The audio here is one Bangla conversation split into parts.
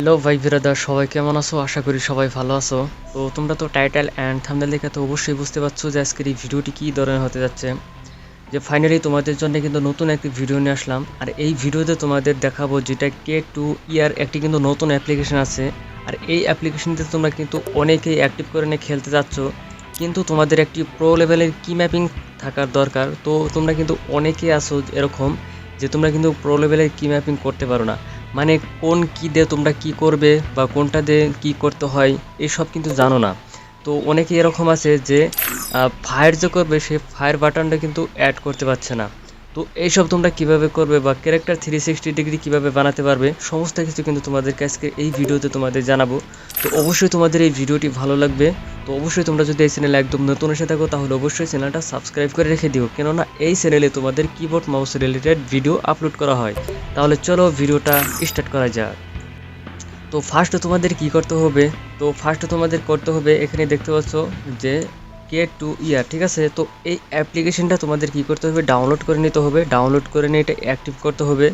হ্যালো ভাই বিরাদার, সবাই কেমন আছো? আশা করি সবাই ভালো আছো। তো তোমরা তো টাইটেল অ্যান্ড থাম্বনেল দেখে তো অবশ্যই বুঝতে পারছ যে আজকের এই ভিডিওটি কী ধরনের হতে যাচ্ছে। যে ফাইনালি তোমাদের জন্য কিন্তু নতুন একটি ভিডিও নিয়ে আসলাম। আর এই ভিডিওতে তোমাদের দেখাবো যেটা কে টু ইয়ার একটি কিন্তু নতুন অ্যাপ্লিকেশন আছে। আর এই অ্যাপ্লিকেশনতে তোমরা কিন্তু অনেকেই অ্যাক্টিভ করে নিয়ে খেলতে যাচ্ছ। কিন্তু তোমাদের একটি প্রো লেভেলের কি ম্যাপিং থাকার দরকার। তো তোমরা কিন্তু অনেকেই আছো এরকম যে তোমরা কিন্তু প্রো লেভেলের কি ম্যাপিং করতে পারো না। মানে কোন কী দিয়ে তোমরা কি করবে বা কোনটা দিয়ে কী করতে হয়, এসব কিন্তু জানো না। তো অনেকে এরকম আছে যে ফায়ার যে করবে সে ফায়ার বাটনটা কিন্তু অ্যাড করতে পারছে না। তো এইসব তোমরা কীভাবে করবে বা ক্যারেক্টার থ্রি সিক্সটি ডিগ্রি কীভাবে বানাতে পারবে, সমস্ত কিছু কিন্তু তোমাদেরকে আজকে এই ভিডিওতে তোমাদের জানাব। তো অবশ্যই তোমাদের এই ভিডিওটি ভালো লাগবে। তো অবশ্যই তোমরা যদি এই চ্যানেলে একদম নতুন এসে থাকো, তাহলে অবশ্যই চ্যানেলটা সাবস্ক্রাইব করে রেখে দিও। কেননা এই চ্যানেলে তোমাদের keyboard mouse related video upload করা হয়। তাহলে চলো ভিডিওটা স্টার্ট করা যাক। তো ফার্স্ট তোমাদের কি করতে হবে? তো ফার্স্ট তোমাদের করতে হবে, এখানে দেখতে পাচ্ছ যে কে টু ইয়ার ঠিক আছে? তো এই অ্যাপ্লিকেশনটা তোমাদের কি করতে হবে? ডাউনলোড করে নিতে হবে। ডাউনলোড করে নিয়ে এটা অ্যাক্টিভ করতে হবে।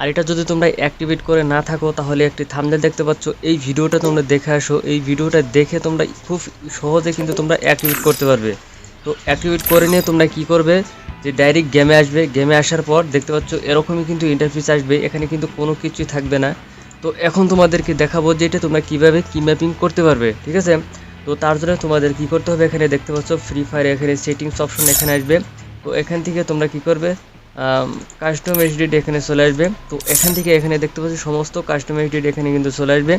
আর এটা যদি তোমরা অ্যাক্টিভেট করে না থাকো, তাহলে একটি থামনেল দেখতে পাচ্ছ। এই ভিডিওটা তোমরা দেখে আসো। এই ভিডিওটা দেখে তোমরা খুব সহজে কিন্তু তোমরা অ্যাক্টিভেট করতে পারবে। তো অ্যাক্টিভেট করে নিয়ে তোমরা কি করবে? যে ডাইরেক্ট গেমে আসবে। গেমে আসার পর দেখতে পাচ্ছ এরকমই কিন্তু ইন্টারফেস আসবে। এখানে কিন্তু কোনো কিছুই থাকবে না। তো এখন তোমাদেরকে দেখাবো যে এটা তোমরা কীভাবে কি ম্যাপিং করতে পারবে। ঠিক আছে? তো তার জন্য তোমাদের কি করতে হবে এখানে দেখতে পাচ্ছ ফ্রি ফায়ার এখানে সেটিংস অপশন এখানে আসবে। তো এখান থেকে তোমরা কি করবে কাস্টম এইচডিড এখানে চলে আসবে। তো এখান থেকে এখানে দেখতে পাচ্ছ, সমস্ত কাস্টম এইচডিড এখানে কিন্তু চলে আসবে।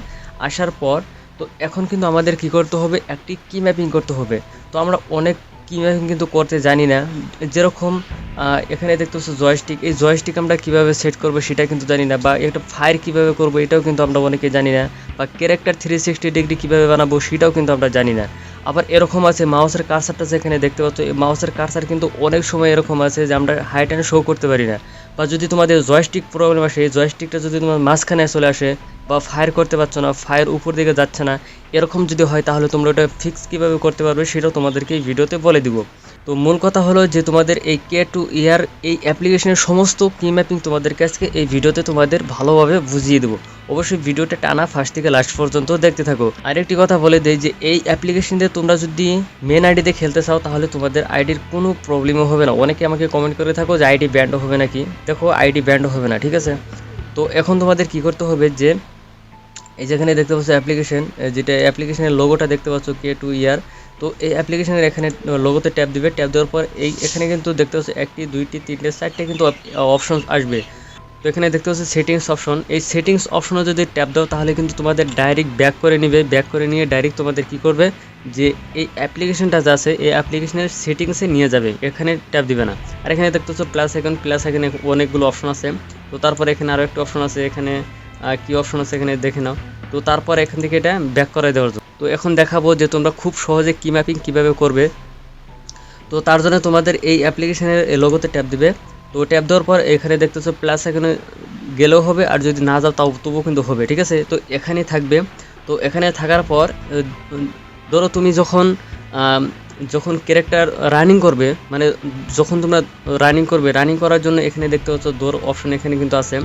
আসার পর, তো এখন কিন্তু আমাদের কি করতে হবে, একটি কি ম্যাপিং করতে হবে। তো আমরা অনেক কি ম্যাপিং কিন্তু করতে জানি না। যেরকম এখানে দেখতে পাচ্ছ জয়স্টিক এই জয়স্টিক আমরা কীভাবে সেট করব সেটা কিন্তু জানি না, বা একটা ফায়ার কীভাবে করব এটাও কিন্তু আমরা অনেকে জানি না, বা ক্যারেক্টার থ্রি সিক্সটি ডিগ্রি কীভাবে বানাবো সেটাও কিন্তু আমরা জানি না। আবার এরকম আছে মাউসের কারসারটা যেখানে দেখতে পাচ্ছ, এই মাউসের কারসার কিন্তু অনেক সময় এরকম আছে যে আমরা হাইট অ্যান্ড শো করতে পারি না। বা যদি তোমাদের জয়স্টিক প্রবলেম আসে, এই জয়স্টিকটা যদি তোমার মাঝখানে চলে আসে বা ফায়ার করতে পারছ না ফায়ার উপর দিকে যাচ্ছে না, এরকম যদি হয় তাহলে তোমরা ওটা ফিক্স কীভাবে করতে পারবে সেটাও তোমাদেরকে এই ভিডিওতে বলে দিব। তো মূল কথা হলো যে তোমাদের এই কে টু ইয়ার এই অ্যাপ্লিকেশনের সমস্ত কি ম্যাপিং তোমাদের কাছে এই ভিডিওতে তোমাদের ভালোভাবে বুঝিয়ে দেবো। অবশ্যই ভিডিওটা টানা ফার্স্ট থেকে লাস্ট পর্যন্ত দেখতে থাকো। আরেকটি কথা বলে দেই যে এই অ্যাপ্লিকেশন দিয়ে তোমরা যদি মেন আইডিতে খেলতে চাও, তাহলে তোমাদের আইডির কোনো প্রবলেমও হবে না। অনেকে আমাকে কমেন্ট করে থাকো যে আইডি ব্যান্ড হবে নাকি? দেখো আইডি ব্যান্ড হবে না, ঠিক আছে? তো এখন তোমাদের কি করতে হবে যে, এই যেখানে দেখতে পাচ্ছ অ্যাপ্লিকেশন যেটা অ্যাপ্লিকেশনের লোগোটা দেখতে পাচ্ছ কে টু ইয়ার তো এই অ্যাপ্লিকেশনের এখানে লোগোতে ট্যাপ দিবে। ট্যাপ দেওয়ার পর এই এখানে কিন্তু দেখতে পাচ্ছ একটি, দুইটি, তিনটে, চারটে কিন্তু অপশন আসবে। তো এখানে দেখতে পাচ্ছি সেটিংস অপশন এই সেটিংস অপশনে যদি ট্যাপ দাও, তাহলে কিন্তু তোমাদের ডাইরেক্ট ব্যাক করে নেবে। ব্যাক করে নিয়ে ডাইরেক্ট তোমাদের কি করবে? যে এই অ্যাপ্লিকেশনটা যা আছে, এই অ্যাপ্লিকেশনের সেটিংসে নিয়ে যাবে। এখানে ট্যাপ দিবে না। আর এখানে দেখতে পাচ্ছ প্লাস এখানে প্লাস এখানে অনেকগুলো অপশন আছে। তো তারপরে এখানে আরও একটা অপশন আছে। এখানে কি অপশন আছে এখানে দেখে নাও। তো তারপর এখান থেকে এটা ব্যাক করে দেওয়ার জন্য। তো এখন দেখাবো যে তোমরা খুব সহজে কি ম্যাপিং কীভাবে করবে। তো তার জন্য তোমাদের এই অ্যাপ্লিকেশনের লোগোতে ট্যাপ দিবে। তো ট্যাপ দেওয়ার পর এখানে দেখতেছো প্লাস এখানে গেলেও হবে, আর যদি না যাও তাও তবুও কিন্তু হবে, ঠিক আছে? তো এখানে থাকবে। তো এখানে থাকার পর ধরো তুমি যখন যখন ক্যারেক্টার রানিং করবে মানে যখন তোমরা রানিং করবে রানিং করার জন্য এখানে দেখতে পাচ্ছ দৌড় অপশন এখানে কিন্তু আছে।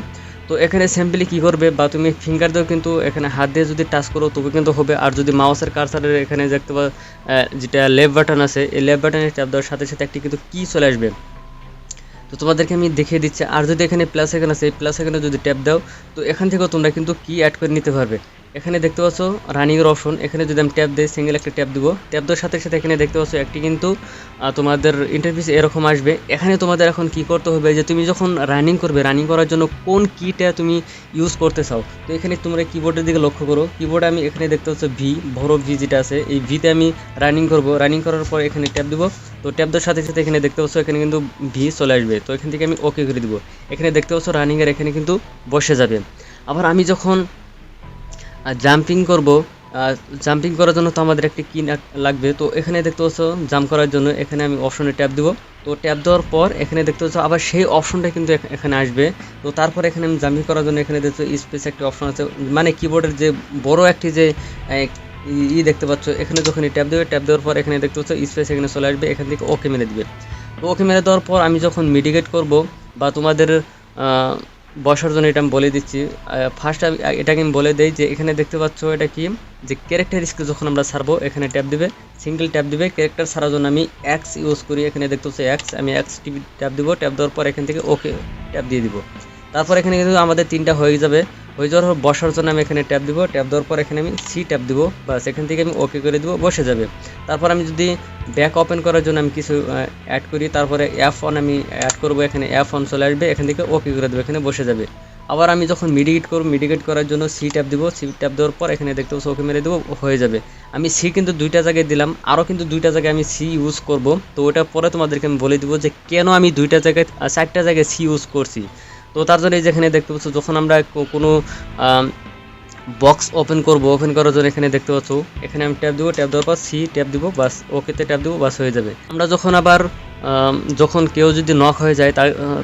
তো এখানে সিম্পলি কী করবে বা তুমি ফিঙ্গার দিয়েও কিন্তু এখানে হাত দিয়ে যদি টাচ করো, তবে কিন্তু হবে। আর যদি মাউসের কারসারের এখানে দেখতে পা যেটা লেফট বাটন আছে, এই লেফট বাটনে ট্যাপ দেওয়ার সাথে সাথে একটি কিন্তু কি চলে আসবে। তো তোমাদেরকে আমি দেখিয়ে দিচ্ছি। আর যদি এখানে প্লাস এখানে আছে, এই প্লাস এখানে যদি ট্যাপ দাও, তো এখান থেকেও তোমরা কিন্তু কি অ্যাড করে নিতে পারবে। এখানে দেখতে পাচ্ছ রানিংয়ের অপশন এখানে যদি আমি ট্যাপ দিই সিঙ্গেল একটা ট্যাপ দেবো। ট্যাপ দেওয়ার সাথে সাথে এখানে দেখতে পাচ্ছ একটি কিন্তু তোমাদের ইন্টারফেস এরকম আসবে। এখানে তোমাদের এখন কি করতে হবে যে, তুমি যখন রানিং করবে রানিং করার জন্য কোন কিটা তুমি ইউজ করতে চাও? তো এখানে তোমরা কিবোর্ডের দিকে লক্ষ্য করো। কিবোর্ডে আমি এখানে দেখতে পাচ্ছ ভি বড় ভি যেটা আছে, এই ভিতে আমি রানিং করব। রানিং করার পর এখানে ট্যাপ দেবো। তো ট্যাপ দেওয়ার সাথে সাথে এখানে দেখতে পাচ্ছ এখানে কিন্তু ভি চলে আসবে। তো এখান থেকে আমি ওকে করে দিব। এখানে দেখতে পাচ্ছ রানিংয়ের এখানে কিন্তু বসে যাবে। আবার আমি যখন জাম্পিং করব। জাম্পিং করার জন্য তো আমাদের একটি কি লাগবে। তো এখানে দেখতে পাচ্ছ জাম্প করার জন্য এখানে আমি অপশনে ট্যাপ দেবো। তো ট্যাপ দেওয়ার পর এখানে দেখতে পাচ্ছ, আবার সেই অপশনটা কিন্তু এখানে আসবে। তো তারপর এখানে আমি জাম্পিং করার জন্য এখানে দেখছ স্পেস একটি অপশন আছে। মানে কিবোর্ডের যে বড় একটি যে ই দেখতে পাচ্ছ, এখানে যখন ট্যাপ দেবে ট্যাপ দেওয়ার পর এখানে দেখতে পাচ্ছ স্পেস এখানে চলে আসবে। এখান থেকে ওকে মেরে দিবে। তো ওকে মেরে দেওয়ার পর আমি যখন মিডিকেট করব বা তোমাদের বসার জন্য এটা আমি বলে দিচ্ছি। ফার্স্ট এটাকে আমি বলে দেই যে, এখানে দেখতে পাচ্ছ এটা কি? যে ক্যারেক্টার স্কিল যখন আমরা ছাড়বো, এখানে ট্যাপ দিবে সিঙ্গেল ট্যাপ দিবে ক্যারেক্টার ছাড়ার জন্য আমি এক্স ইউজ করি, এখানে দেখতে পাচ্ছি এক্স আমি এক্স টিভি ট্যাপ দিব ট্যাপ দেওয়ার পর এখান থেকে ওকে ট্যাপ দিয়ে দিব। তারপর এখানে কিন্তু আমাদের তিনটা হয়ে যাবে। হয়ে যাওয়ার পর বসার জন্য আমি এখানে ট্যাপ দিব। ট্যাপ দেওয়ার পর এখানে আমি সি ট্যাপ দিব। বা সেখান থেকে আমি ওকে করে দিব, বসে যাবে। তারপর আমি যদি ব্যাক ওপেন করার জন্য আমি কিছু অ্যাড করি, তারপরে অ্যাপ অন আমি অ্যাড করব, এখানে অ্যাপ অন চলে আসবে, এখান থেকে ওকে করে দেবো, এখানে বসে যাবে। আবার আমি যখন মিডিকেট করব মিডিকেট করার জন্য সি ট্যাপ দিব। সি ট্যাপ দেওয়ার পর এখানে দেখতে পাচ্ছি ওকে মেরে দেবো, হয়ে যাবে। আমি সি কিন্তু দুইটা জায়গায় দিলাম। আরও কিন্তু দুইটা জায়গায় আমি সি ইউজ করব। তো ওটা পরে তোমাদেরকে আমি বলে দিব যে কেন আমি দুইটা জায়গায় চারটা জায়গায় সি ইউজ করছি। তো তার জন্য এই যেখানে দেখতে পাচ্ছ, যখন আমরা কোনো বক্স ওপেন করব ওপেন করার জন্য এখানে দেখতে পাচ্ছ, এখানে আমি ট্যাপ দিব ট্যাপ দেওয়ার পর সি ট্যাপ দিব, বাস ওকেতে ট্যাপ দিব, বাস হয়ে যাবে। আমরা যখন আবার যখন কেউ যদি নক হয়ে যায়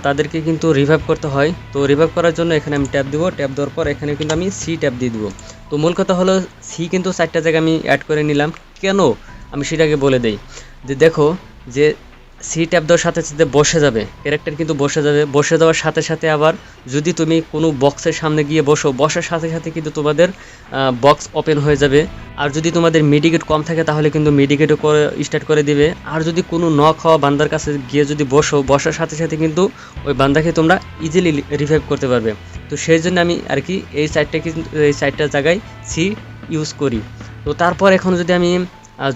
তাদেরকে কিন্তু রিভাইভ করতে হয়। তো রিভাইভ করার জন্য এখানে আমি ট্যাপ দিব ট্যাপ দেওয়ার পর এখানে কিন্তু আমি সি ট্যাপ দিয়ে দিব। তো মূল কথা হলো সি কিন্তু চারটা জায়গায় আমি অ্যাড করে নিলাম। কেন? আমি সেটাকে বলে দেই। যে দেখো, যে সি ট্যাপ দেওয়ার সাথে সাথে বসে যাবে। ক্যারেক্টার কিন্তু বসে যাবে। বসে যাওয়ার সাথে সাথে আবার যদি তুমি কোনো বক্সের সামনে গিয়ে বসো, বসার সাথে সাথে কিন্তু তোমাদের বক্স ওপেন হয়ে যাবে। আর যদি তোমাদের মেডিকেট কম থাকে, তাহলে কিন্তু মেডিকেটও করে, স্টার্ট করে দিবে। আর যদি কোনো ন খাওয়া বান্দার কাছে গিয়ে যদি বসো, বসার সাথে সাথে কিন্তু ওই বান্দাকে তোমরা ইজিলি রিভাইভ করতে পারবে। তো সেই জন্য আমি আর কি এই সাইডটা কিন্তু, এই সাইডটার জায়গায় সি ইউজ করি। তো তারপর এখন যদি আমি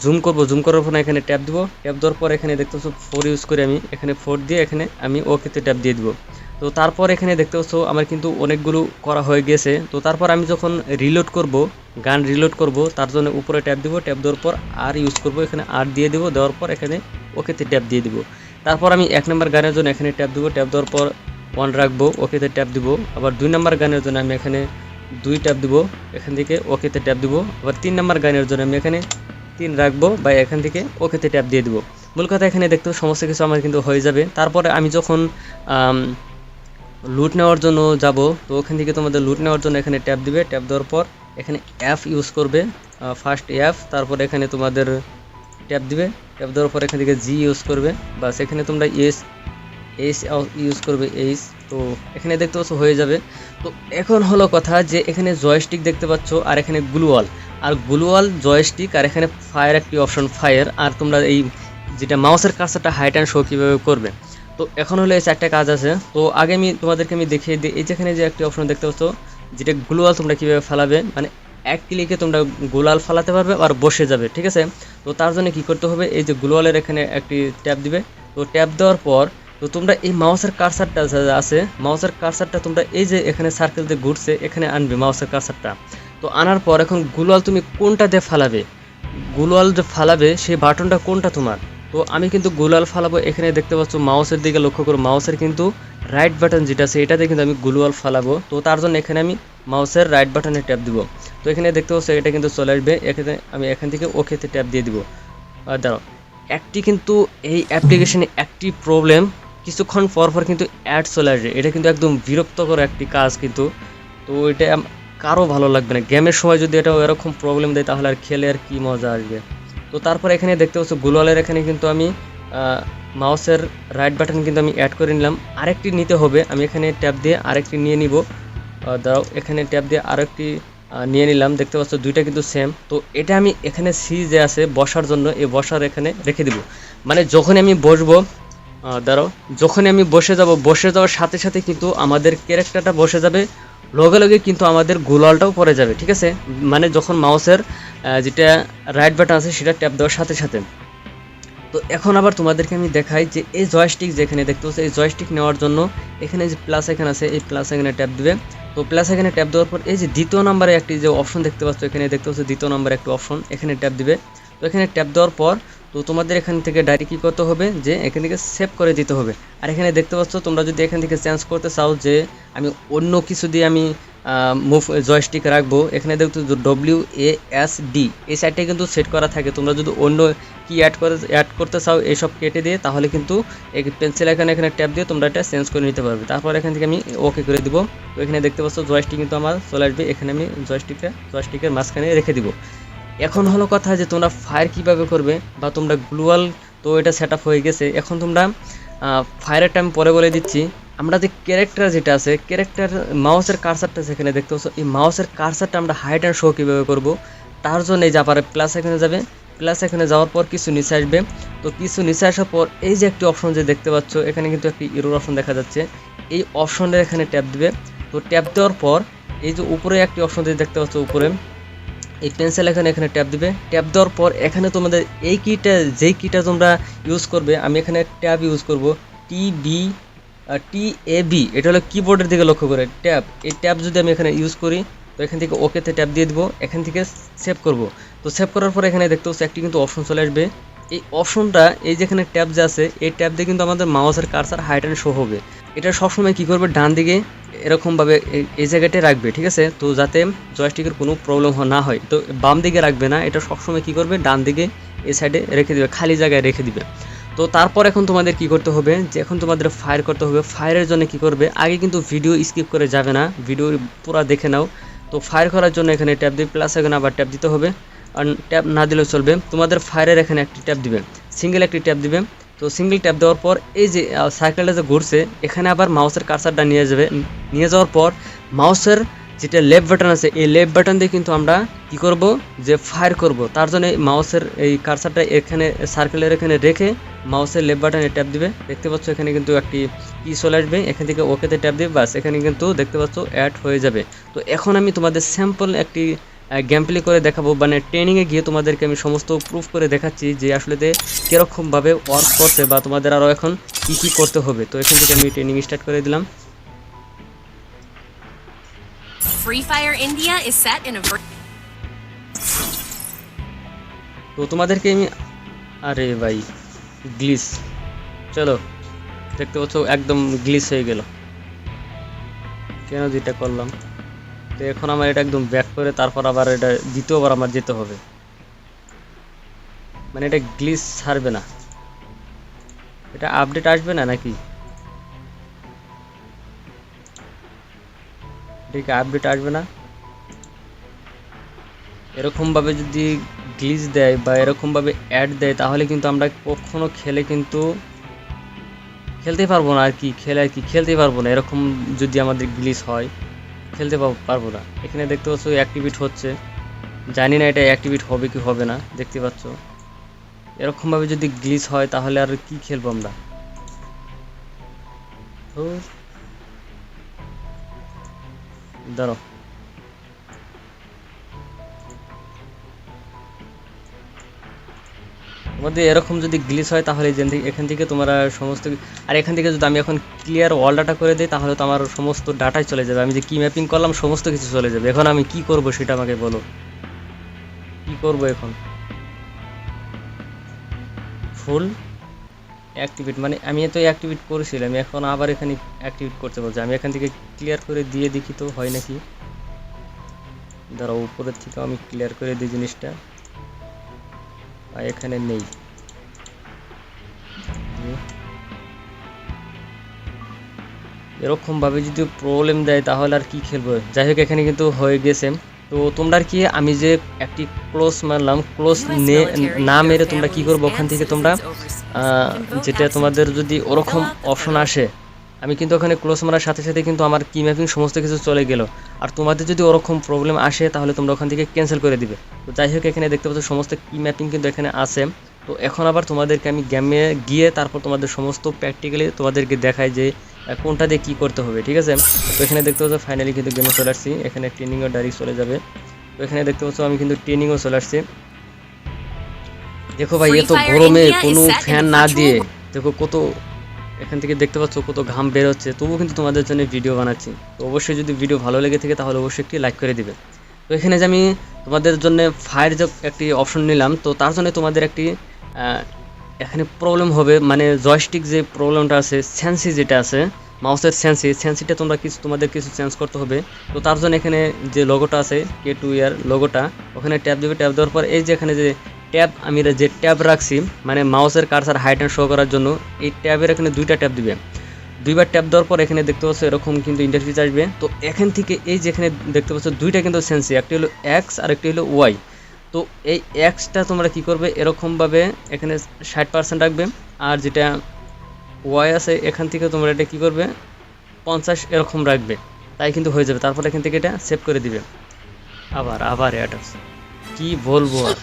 জুম করব জুম করার পর এখানে ট্যাপ দিব। ট্যাপ দেওয়ার পর এখানে দেখতে পাচ্ছ ফোর ইউজ করে আমি। এখানে ফোর দিয়ে এখানে আমি ওকেতে ট্যাপ দিয়ে দিব। তো তারপর এখানে দেখতে পাচ্ছ আমার কিন্তু অনেকগুলো করা হয়ে গেছে তো তারপর আমি যখন রিলোড করব, গান রিলোড করব, তার জন্য উপরে ট্যাপ দিব। ট্যাপ দেওয়ার পর আর ইউজ করব। এখানে আর দিয়ে দিব। দেওয়ার পর এখানে ওকেতে ট্যাপ দিয়ে দিব। তারপর আমি এক নম্বর গানের জন্য এখানে ট্যাপ দিব। ট্যাপ দেওয়ার পর ওয়ান রাখব ওকেতে ট্যাপ দিব। আবার দুই নম্বর গানের জন্য আমি এখানে দুই ট্যাপ দিব। এখান থেকে ওকেতে ট্যাপ দিব। আবার তিন নম্বর গানের জন্য আমি এখানে তিন রাখব বা এখান থেকে ওকেতে ট্যাপ দিয়ে দিব। মূল কথা এখানে দেখতে সমস্ত কিছু আমার কিন্তু হয়ে যাবে। তারপরে আমি যখন লুট নেওয়ার জন্য যাব, তো ওখান থেকে তোমাদের লুট নেওয়ার জন্য এখানে ট্যাপ দিবে। ট্যাপ দেওয়ার পর এখানে অ্যাপ ইউজ করবে ফার্স্ট অ্যাপ তারপর এখানে তোমাদের ট্যাপ দিবে। ট্যাপ দেওয়ার পর এখান থেকে জি ইউজ করবে বা সেখানে তোমরা এস এইচ ইউজ করবে এইচ তো এখানে দেখতে পাচ্ছ হয়ে যাবে। তো এখন হলো কথা যে এখানে জয়স্টিক দেখতে পাচ্ছ, আর এখানে গ্লুয়াল আর গ্লুয়াল জয়স্টিক, আর এখানে ফায়ার একটি অপশন ফায়ার আর তোমরা এই যেটা মাউসের কাজটা হাইট অ্যান্ড শো কীভাবে করবে। তো এখন হলো এই চারটা কাজ আছে। তো আগে আমি তোমাদেরকে আমি দেখিয়ে দিই, এই যেখানে যে একটি অপশন দেখতে পাচ্ছ, যেটা গ্লুয়াল তোমরা কীভাবে ফেলাবে মানে এক ক্লিকে তোমরা গোলাল ফালাতে পারবে আর বসে যাবে, ঠিক আছে? তো তার জন্য কি করতে হবে, এই যে গ্লোয়ালের এখানে একটি ট্যাপ দিবে। তো ট্যাপ দেওয়ার পর, তো তোমরা এই মাউসের কারসারটা আছে, মাউসের কারসারটা তোমরা এই যে এখানে সার্কেল দিয়ে ঘুরছে, এখানে আনবে মাউসের কারসারটা তো আনার পর এখন গুলোয়াল তুমি কোনটা দিয়ে ফালাবে? গুলোয়াল যে ফালাবে, সেই বাটনটা কোনটা তোমার? তো আমি কিন্তু গুলাল ফালাবো এখানে দেখতে পাচ্ছ, মাউসের দিকে লক্ষ্য করো, মাউসের কিন্তু রাইট বাটন যেটা আছে, এটাতে কিন্তু আমি গুলোয়াল ফালাবো। তো তার জন্য এখানে আমি মাউসের রাইট বাটনে ট্যাপ দিব। তো এখানে দেখতে পাচ্ছ, এটা কিন্তু চলে আসবে, এখানে আমি এখান থেকে ওকেতে ট্যাপ দিয়ে দিব। আর একটি কিন্তু এই অ্যাপ্লিকেশনে একটি প্রবলেম কিছুক্ষণ পর পর কিন্তু অ্যাড চলে আসবে। এটা কিন্তু একদম বিরক্তকর একটি কাজ কিন্তু। তো এটা কারও ভালো লাগবে না। গেমের সময় যদি এটা এরকম প্রবলেম দেয়, তাহলে আর খেলে আর কি মজা আসবে? তো তারপর এখানে দেখতে পাচ্ছ গুলালের এখানে কিন্তু আমি মাউসের রাইট বাটন কিন্তু আমি অ্যাড করে নিলাম। আরেকটি নিতে হবে, আমি এখানে ট্যাপ দিয়ে আরেকটি নিয়ে নিব। দাঁড়াও, এখানে ট্যাপ দিয়ে আরেকটি নিয়ে নিলাম। দেখতে পাচ্ছ, দুইটা কিন্তু সেম তো এটা আমি এখানে সি যে আছে বসার জন্য, এই বসার এখানে রেখে দিব। মানে যখন আমি বসবো দাঁড়াও, যখনই আমি বসে যাব, বসে যাওয়ার সাথে সাথে কিন্তু আমাদের ক্যারেক্টারটা বসে যাবে। লগে লগে কিন্তু আমাদের গোলালটাও পড়ে যাবে, ঠিক আছে? মানে যখন মাউসের যেটা রাইট বাটন আছে সেটা ট্যাপ দেওয়ার সাথে সাথে। তো এখন আবার তোমাদেরকে আমি দেখাই যে এই জয়স্টিক যেখানে দেখতে পাচ্ছ, এই জয়স্টিক নেওয়ার জন্য এখানে যে প্লাস এখানে আছে, এই প্লাস এখানে ট্যাপ দিবে। তো প্লাস এখানে ট্যাপ দেওয়ার পর এই যে দ্বিতীয় নম্বরে একটি যে অপশন দেখতে পাচ্ছ, এখানে দেখতে পাচ্ছ দ্বিতীয় নম্বরে একটি অপশন এখানে ট্যাপ দিবে। তো এখানে ট্যাপ দেওয়ার পর তো তোমাদের এখান থেকে ডাইরেক্ট কী করতে হবে? যে এখান থেকে সেভ করে দিতে হবে। আর এখানে দেখতে পাচ্ছ, তোমরা যদি এখান থেকে চেঞ্জ করতে চাও যে আমি অন্য কিছু দিয়ে আমি মুভ জয়স্টিক রাখব, এখানে দেখতো ডব্লিউ এ এস ডি এই সাইডটা কিন্তু সেট করা থাকে। তোমরা যদি অন্য কি অ্যাড করে অ্যাড করতে চাও এইসব কেটে দিয়ে, তাহলে কিন্তু এই পেন্সিল এখানে এখানে ট্যাপ দিয়ে তোমরা এটা চেঞ্জ করে নিতে পারবে। তারপর এখান থেকে আমি ওকে করে দিব। তো এখানে দেখতে পাচ্ছ জয়স্টিক কিন্তু আমার চলে আসবে। এখানে আমি জয়স্টিকটা জয়স্টিকের মাঝখানে রেখে দিব। এখন হলো কথা যে তোমরা ফায়ার কীভাবে করবে বা তোমরা গ্লোয়াল তো এটা সেট হয়ে গেছে। এখন তোমরা ফায়ারের টাইম পরে বলে দিচ্ছি। আমরা যে ক্যারেক্টার যেটা আছে ক্যারেক্টার মাউসের কারসারটা যেখানে দেখতে পাচ্ছ, এই মাউসের কারসারটা আমরা হাইট অ্যান্ড শো কীভাবে করব, তার জন্য এই যাপারে প্লাস এখানে যাবে। প্লাস এখানে যাওয়ার পর কিছু নিচে আসবে। তো কিছু নিচে আসার পর এই যে একটি অপশন যে দেখতে পাচ্ছ, এখানে কিন্তু একটি ইরোর অপশন দেখা যাচ্ছে। এই অপশনটা এখানে ট্যাপ দিবে। তো ট্যাপ দেওয়ার পর এই যে উপরে একটি অপশন যে দেখতে পাচ্ছ উপরে এই পেন্সিল এখানে এখানে ট্যাপ দিবে। ট্যাপ দেওয়ার পর এখানে তোমাদের এই কিটা যেই কিটা তোমরা ইউজ করবে, আমি এখানে ট্যাপ ইউজ করব। T B T A B এটা হলো কিবোর্ডের দিকে লক্ষ্য করে। ট্যাপ এই ট্যাপ যদি আমি এখানে ইউজ করি, তো এখান থেকে ওকেতে ট্যাপ দিয়ে দিব, এখান থেকে সেভ করব। তো সেভ করার পর এখানে দেখতে পাচ্ছি, একটি কিন্তু অপশন চলে আসবে। এই অপশনটা এই যেখানে ট্যাব যে আছে, এই ট্যাব দিয়ে কিন্তু আমাদের মাউসের কার্সার হাইট অ্যান্ড শো হবে। এটা সবসময় কী করবে? ডান দিকে এরকমভাবে এই- জায়গাটায় রাখবে, ঠিক আছে? তো যাতে জয়স্টিকের কোনো প্রবলেম না হয়। তো বাম দিকে রাখবে না, এটা সবসময় কী করবে? ডান দিকে এই সাইডে রেখে দিবে, খালি জায়গায় রেখে দিবে। তো তারপর এখন তোমাদের কি করতে হবে? যে এখন তোমাদের ফায়ার করতে হবে। ফায়ারের জন্য কি করবে? আগে কিন্তু ভিডিও স্কিপ করে যাবে না। ভিডিও পুরো দেখে নাও। তো ফায়ার করার জন্য এখানে ট্যাপ দিয়ে প্লাস এখানে আবার ট্যাপ দিতে হবে। আর ট্যাপ না দিলেও চলবে। তোমাদের ফায়ারের এখানে একটি ট্যাপ দিবে। সিঙ্গেল একটি ট্যাপ দিবে। তো সিঙ্গেল ট্যাপ দেওয়ার পর এই যে সাইকেলটা যে ঘুরছে, এখানে আবার মাউসের কার্সারটা নিয়ে যাবে। নিয়ে যাওয়ার পর মাউসের যেটা লেফট বাটন আছে, এই লেফট বাটন দিয়ে কিন্তু আমরা কি করব? যে ফায়ার করব। তার জন্য মাউসের এই কার্সারটা এখানে সার্কেলের এখানে রেখে মাউসের লেফট বাটনে ট্যাপ দিবে। দেখতে পাচ্ছ এখানে কিন্তু একটি কি চলে আসবে। এখান থেকে ওকেতে ট্যাপ দিবে। বাস এখানে কিন্তু দেখতে পাচ্ছ অ্যাড হয়ে যাবে। তো এখন আমি তোমাদের স্যাম্পল একটি গেম প্লে করে দেখাবো। মানে ট্রেনিংয়ে গিয়ে তোমাদেরকে আমি সমস্ত প্রুফ করে দেখাচ্ছি যে আসলে কীরকমভাবে ওয়ার্ক করছে বা তোমাদের আরও এখন কী কী করতে হবে। তো এখান থেকে আমি ট্রেনিং স্টার্ট করে দিলাম। Free Fire India is set in a তো তোমাদেরকে আমি আরে ভাই গ্লিস চলো দেখতে পাচ্ছ একদম গ্লিস হয়ে গেল। কেন যেটা করলাম? তো এখন আমার এটা একদম ব্যাক করে তারপর আবার এটা দ্বিতীয়বার আমার যেতে হবে। মানে এটা গ্লিস ছাড়বে না। এটা আপডেট আসবে না নাকি? ঠিক আপডেট আসবে না। এরকমভাবে যদি গ্লিচ দেয় বা এরকমভাবে অ্যাড দেয়, তাহলে কিন্তু আমরা কখনো খেলে কিন্তু খেলতে পারব না আর কি। খেলে আর কি খেলতে পারব না। এরকম যদি আমাদের গ্লিচ হয়। খেলতে পারব না। এখানে দেখতে পাচ্ছ অ্যাক্টিভেট হচ্ছে। জানি না এটা অ্যাক্টিভেট হবে কি হবে না, দেখতে পাচ্ছ। এরকমভাবে যদি গ্লিচ হয়, তাহলে আর কি খেলব আমরা। দাঁড়াও। তোমাদের এরকম যদি গ্লিচ হয়, তাহলে এখান থেকে তোমরা সমস্ত আর এখান থেকে যদি আমি এখন ক্লিয়ার ওয়াল ডাটা করে দিই, তাহলে তো আমার সমস্ত ডাটাই চলে যাবে। আমি যে কি ম্যাপিং করলাম, সমস্ত কিছু চলে যাবে। এখন আমি কি করব সেটা আমাকে বলো। কি করব এখন? ফুল অ্যাক্টিভেট মানে আমি তো অ্যাক্টিভেট করেছিলাম, এখন আবার এখানে অ্যাক্টিভেট করতে বলছি। আমি এখান থেকে ক্লিয়ার করে দিয়ে দেখি তো হয় নাকি। দাঁড়াও, উপরের থেকে আমি ক্লিয়ার করে দিই জিনিসটা। আর এখানে নেই। এরকম ভাবে যদি প্রবলেম দেয় তাহলে আর কি খেলব? যাই হোক এখানে কিন্তু হয়ে গেছে। তো তোমরা কি আমি যে একটি ক্লোজ মারলাম ক্লোজ নে না মেরে তোমরা কি করব? ওখান থেকে তোমরা আহ, যেটা তোমাদের যদি ওরকম অপশন আসে আমি কিন্তু ওখানে ক্লোজ মারার সাথে সাথে কিন্তু আমার কি ম্যাপিং সমস্ত কিছু চলে গেল। আর তোমাদের যদি ওরকম প্রবলেম আসে তাহলে তোমরা ওখান থেকে ক্যান্সেল করে দিবে। তো যাই হোক এখানে দেখতে পাচ্ছ সমস্ত কি ম্যাপিং কিন্তু এখানে আছে। তো এখন আবার তোমাদেরকে আমি গেমে গিয়ে তারপর তোমাদের সমস্ত প্র্যাকটিক্যালি তোমাদেরকে দেখাই যে কোনটা দিয়ে কী করতে হবে ঠিক আছে? তো এখানে দেখতে পাচ্ছ ফাইনালি কিন্তু গেমে চলে আসছি। এখানে ট্রেনিংও ডাইরেক্ট চলে যাবে। তো এখানে দেখতে পাচ্ছ আমি কিন্তু ট্রেনিংও চলে আসছি। দেখো ভাই এত গরমে কোনো ফ্যান না দিয়ে দেখো কত এখান থেকে দেখতে পাচ্ছ কত ঘাম বের হচ্ছে। তবুও কিন্তু তোমাদের জন্য ভিডিও বানাচ্ছি। তো অবশ্যই যদি ভিডিও ভালো লেগে থাকে, তাহলে অবশ্যই একটি লাইক করে দিবে। তো এখানে যে আমি তোমাদের জন্য ফায়ার যে একটি অপশন নিলাম, তো তার জন্য তোমাদের একটি এখানে প্রবলেম হবে। মানে জয়স্টিক যে প্রবলেমটা আছে সেন্সি যেটা আছে মাউসের সেন্সি সেন্সিটা তোমরা কিছু, তোমাদের কিছু চেঞ্জ করতে হবে। তো তার জন্য এখানে যে লোগোটা আছে কে টু ইয়ার লোগোটা ওখানে ট্যাপ দেবে। ট্যাপ দেওয়ার পর এই যে এখানে যে ট্যাব, আমি যে ট্যাব রাখছি মানে মাউসের কার্সার হাইট অ্যান্ড শো করার জন্য, এই ট্যাবের এখানে দুইটা ট্যাব দিবে। দুইবার ট্যাপ দেওয়ার পর এখানে দেখতে পাচ্ছ এরকম কিন্তু ইন্টারফেস আসবে। তো এখান থেকে এই যেখানে দেখতে পাচ্ছ দুইটা কিন্তু সেন্সি একটি হলো এক্স আর একটি হলো ওয়াই তো এই এক্সটা তোমরা কি করবে? এরকমভাবে এখানে ষাট পার্সেন্ট রাখবে। আর যেটা ওয়াই আছে, এখান থেকে তোমরা এটা কি করবে? পঞ্চাশ এরকম রাখবে। তাই কিন্তু হয়ে যাবে। তারপরে এখান থেকে এটা সেভ করে দিবে। আবার আবার আসছে কি বলব? আর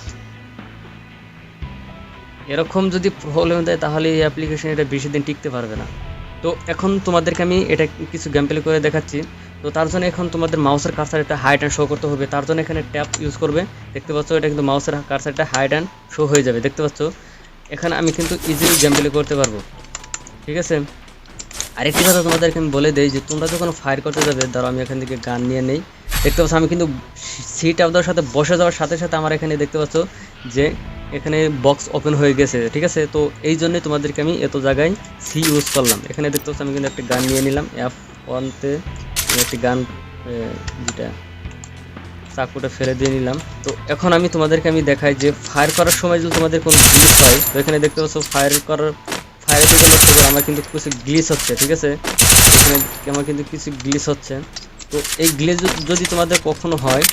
এরকম যদি প্রবলেম দেয়, তাহলে এই অ্যাপ্লিকেশন এটা বেশি দিন টিকতে পারবে না। তো এখন তোমাদেরকে আমি এটা কিছু গেম প্লে করে দেখাচ্ছি। তো তার জন্য এখন তোমাদের মাউসের কার্সার একটা হাইট অ্যান্ড শো করতে হবে। তার জন্য এখানে ট্যাপ ইউজ করবে। দেখতে পাচ্ছ, এটা কিন্তু মাউসের কার্সারটা হাইট অ্যান্ড শো হয়ে যাবে। দেখতে পাচ্ছ? এখানে আমি কিন্তু ইজিলি গেম প্লে করতে পারব। ঠিক আছে? আরেকটি কথা তোমাদেরকে আমি বলে দেই যে, তোমরা যখন ফায়ার করতে যাবে, ধরো আমি এখান থেকে গান নিয়ে নেই। দেখতে পাচ্ছ, আমি কিন্তু সিট আপনার সাথে বসে যাওয়ার সাথে সাথে আমার এখানে দেখতে পাচ্ছ যে এখানে বক্স ওপেন হয়ে গেছে, ঠিক আছে? তো এই জন্যই তোমাদেরকে আমি এত জায়গায় সি ইউজ করলাম। এখানে দেখতে পাচ্ছ, আমি কিন্তু একটা গান নিয়ে নিলাম। এফ ওয়ানতে একটি গান যেটা চাকুটা ফেলে দিয়ে নিলাম। তো এখন আমি তোমাদেরকে আমি দেখাই যে ফায়ার করার সময় যদি তোমাদের কোনো গ্লিচ হয়, তো এখানে দেখতে পাচ্ছ ফায়ার করার ফায়ারের করে আমার কিন্তু কিছু গ্লিচ হচ্ছে, ঠিক আছে? এখানে আমার কিন্তু কিছু গ্লিচ হচ্ছে। তো এই গ্লিচ যদি তোমাদের কখনো হয়,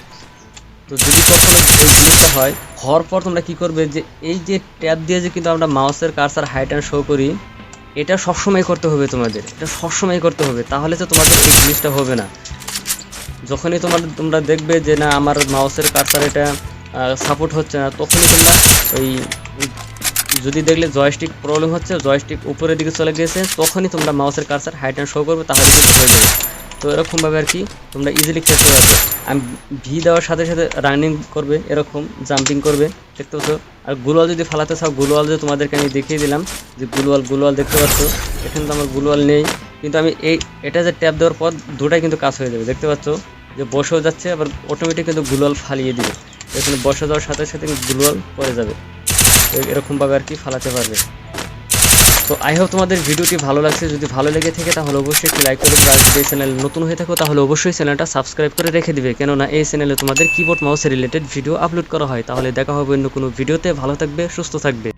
তো যদি কখনো এই গ্লিচটা হয় হওয়ার পর তোমরা কি করবে যে, এই যে ট্যাব দিয়ে যে কিন্তু আমরা মাউসের কার্সার হাইট অ্যান্ড শো করি, এটা সবসময় করতে হবে তোমাদের, এটা সবসময় করতে হবে, তাহলে তো তোমাদের এই জিনিসটা হবে না। যখনই তোমার, তোমরা দেখবে যে না, আমার মাউসের কার্সার এটা সাপোর্ট হচ্ছে না, তখনই তোমরা ওই, যদি দেখলে জয়স্টিক প্রবলেম হচ্ছে জয়স্টিক উপরের দিকে চলে গেছে তখনই তোমরা মাউসের কার্সার হাইট অ্যান্ড শো করবে, তাহলে কিন্তু হয়ে যাবে। তো এরকমভাবে আর কি তোমরা ইজিলি খেলতে পারবে। আমি ভি দেওয়ার সাথে সাথে রানিং করবে, এরকম জাম্পিং করবে, দেখতে পাচ্ছ? আর গুলওয়াল যদি ফালাতে চাও গুলওয়াল যে তোমাদেরকে আমি দেখিয়ে দিলাম, যে গুলওয়াল গুলওয়াল দেখতে পাচ্ছ? এখানে তো আমার গুলওয়াল নেই। কিন্তু আমি এই, এটা যে ট্যাপ দেওয়ার পর দুটাই কিন্তু কাজ হয়ে যাবে, দেখতে পাচ্ছ? যে বসেও যাচ্ছে, আবার অটোমেটিক কিন্তু গুলওয়াল ফালিয়ে দিবে। এখানে বসে যাওয়ার সাথে সাথে গুলওয়াল পড়ে যাবে। এরকমভাবে আর কি ফালাতে পারবে। তো আই হোপ তোমাদের ভিডিওটি ভালো লাগছে। যদি ভালো লেগে থাকে, তাহলে অবশ্যই একটু লাইক করে দেবে। আর যদি এই চ্যানেল নতুন হয়ে থাকো, তাহলে অবশ্যই চ্যানেলটা সাবস্ক্রাইব করে রেখে দিবে। কেননা এই চ্যানেলে তোমাদের কিবোর্ড মাউসের রিলেটেড ভিডিও আপলোড করা হয়। তাহলে দেখা হবে অন্য কোনো ভিডিওতে ভালো থাকবে, সুস্থ থাকবে।